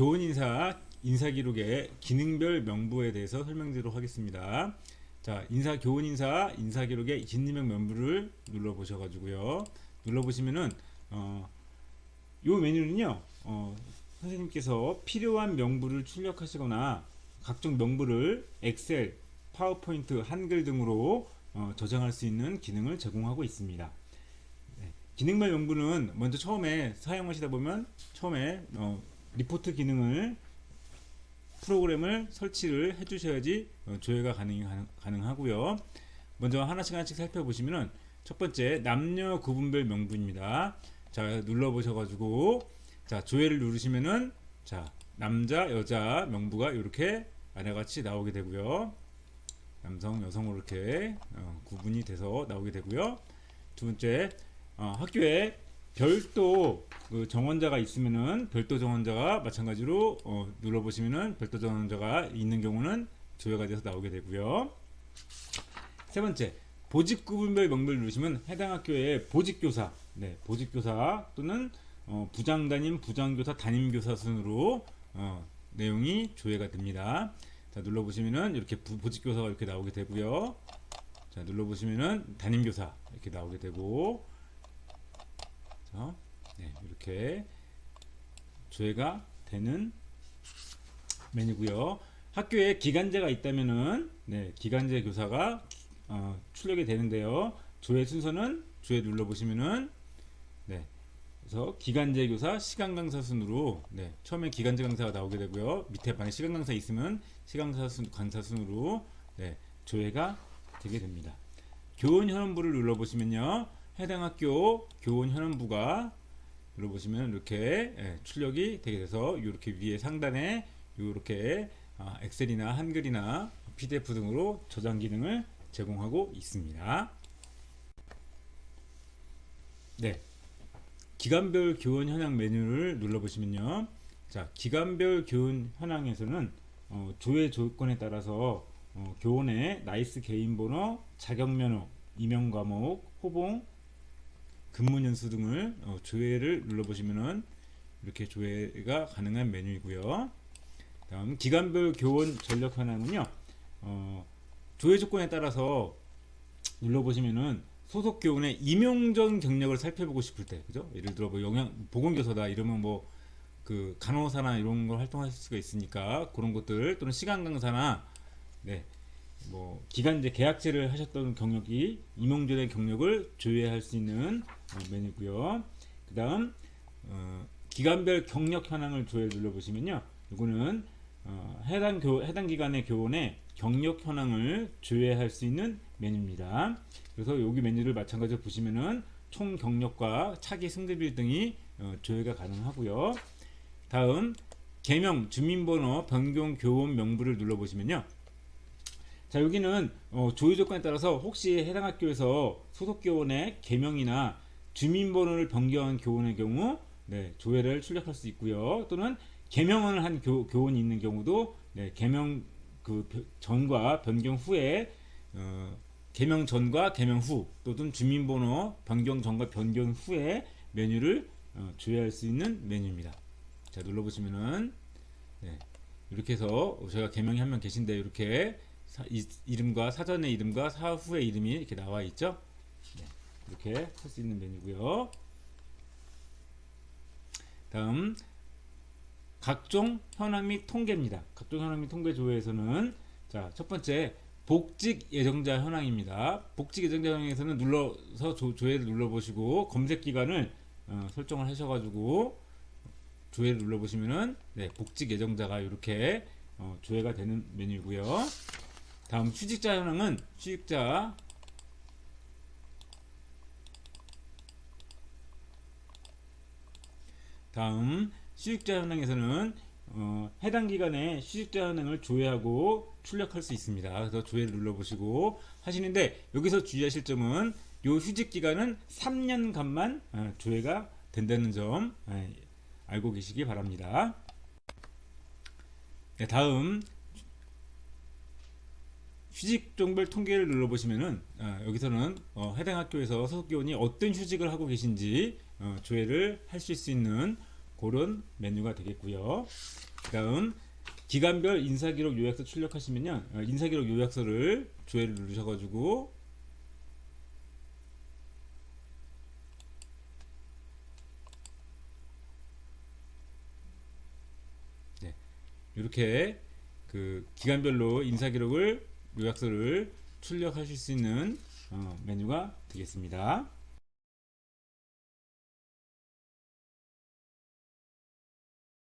교원 인사 인사 기록의 기능별 명부에 대해서 설명드리도록 하겠습니다. 자, 인사 교원 인사 인사 기록의 기능명 명부를 눌러 보셔 가지고요. 눌러 보시면은 어, 요 메뉴는요. 어, 선생님께서 필요한 명부를 출력하시거나 각종 명부를 엑셀, 파워포인트, 한글 등으로 어, 저장할 수 있는 기능을 제공하고 있습니다. 네, 기능별 명부는 먼저 처음에 사용하시다 보면 처음에 어, 리포트 기능을 프로그램을 설치를 해주셔야지 어, 조회가 가능, 가능 하고요. 먼저 하나씩 하나씩 살펴보시면은 첫 번째 남녀 구분별 명부입니다. 자 눌러 보셔가지고 자 조회를 누르시면은 자 남자 여자 명부가 이렇게 아래 같이 나오게 되고요. 남성 여성으로 이렇게 어, 구분이 돼서 나오게 되고요. 두 번째 어, 학교에 별도 그 정원자가 있으면은 별도 정원자가 마찬가지로 어, 눌러보시면은 별도 정원자가 있는 경우는 조회가 돼서 나오게 되고요. 세 번째 보직 구분별 명부를 누르시면 해당 학교의 보직교사, 네, 보직교사 또는 어, 부장 담임, 부장교사, 담임교사 순으로 어, 내용이 조회가 됩니다. 자 눌러보시면은 이렇게 부, 보직교사가 이렇게 나오게 되고요. 자 눌러보시면은 담임교사 이렇게 나오게 되고 이렇게 조회가 되는 메뉴고요. 학교에 기간제가 있다면은 네, 기간제 교사가 어, 출력이 되는데요. 조회 순서는 조회 눌러 보시면은 네. 그래서 기간제 교사 시간 강사 순으로 네, 처음에 기간제 강사가 나오게 되고요. 밑에 방에 시간 강사 있으면 시간 강사 순 강사 순으로 네, 조회가 되게 됩니다. 교원 현원부를 눌러 보시면요. 해당 학교 교원 현원부가 눌러보시면 이렇게 예, 출력이 되게 돼서 이렇게 위에 상단에 이렇게 아, 엑셀이나 한글이나 PDF 등으로 저장 기능을 제공하고 있습니다. 네. 기간별 교원 현황 메뉴를 눌러보시면요. 자, 기간별 교원 현황에서는 어, 조회 조건에 따라서 어, 교원의 나이스 개인 번호, 자격 면허, 임용 과목, 호봉, 근무 연수 등을 어, 조회를 눌러보시면은 이렇게 조회가 가능한 메뉴이고요. 다음 기간별 교원 전력 현황은요. 어, 조회 조건에 따라서 눌러보시면은 소속 교원의 임용 전 경력을 살펴보고 싶을 때, 그죠? 예를 들어 뭐 영양 보건교사다 이러면 뭐 그 간호사나 이런 걸 활동하실 수가 있으니까 그런 것들 또는 시간 강사나 네. 뭐 기간제 계약제를 하셨던 경력이 임용 전의 경력을 조회할 수 있는 어, 메뉴고요. 그다음 어, 기간별 경력 현황을 조회 눌러 보시면요. 이거는 어, 해당 교 해당 기간의 교원의 경력 현황을 조회할 수 있는 메뉴입니다. 그래서 여기 메뉴를 마찬가지로 보시면은 총 경력과 차기 승급일 등이 어, 조회가 가능하고요. 다음 개명 주민번호 변경 교원 명부를 눌러 보시면요. 자 여기는 어, 조회 조건에 따라서 혹시 해당 학교에서 소속 교원의 개명이나 주민번호를 변경한 교원의 경우 네, 조회를 출력할 수 있고요. 또는 개명을 한 교, 교원이 있는 경우도 네, 개명 그 벼- 전과 변경 후에 어, 개명 전과 개명 후 또는 주민번호 변경 전과 변경 후에 메뉴를 어, 조회할 수 있는 메뉴입니다. 자 눌러보시면은 네, 이렇게 해서 제가 개명이 한 명 계신데 이렇게 사- 이, 이름과 사전의 이름과 사후의 이름이 이렇게 나와 있죠. 네, 이렇게 할 수 있는 메뉴고요. 다음 각종 현황 및 통계입니다. 각종 현황 및 통계 조회에서는 자, 첫 번째 복직 예정자 현황입니다. 복직 예정자 현황에서는 눌러서 조, 조회를 눌러 보시고 검색 기간을 어, 설정을 하셔 가지고 조회를 눌러 보시면은 네, 복직 예정자가 이렇게 어, 조회가 되는 메뉴고요. 다음 휴직자 현황은 휴직자 다음 수익자 현황에서는 어, 해당 기간에 수익자 현황을 조회하고 출력할 수 있습니다. 그래서 조회를 눌러보시고 하시는데 여기서 주의하실 점은 요 휴직 기간은 3년간만 어, 조회가 된다는 점 예, 알고 계시기 바랍니다. 네, 다음 휴직 종별 통계를 눌러보시면은 아, 여기서는 어, 해당 학교에서 소속 교원이 어떤 휴직을 하고 계신지 어, 조회를 하실 수 있는 그런 메뉴가 되겠고요. 그다음 기간별 인사기록 요약서 출력하시면요 어, 인사기록 요약서를 조회를 누르셔가지고 네, 이렇게 그 기간별로 인사기록을 요약서를 출력하실 수 있는 어, 메뉴가 되겠습니다.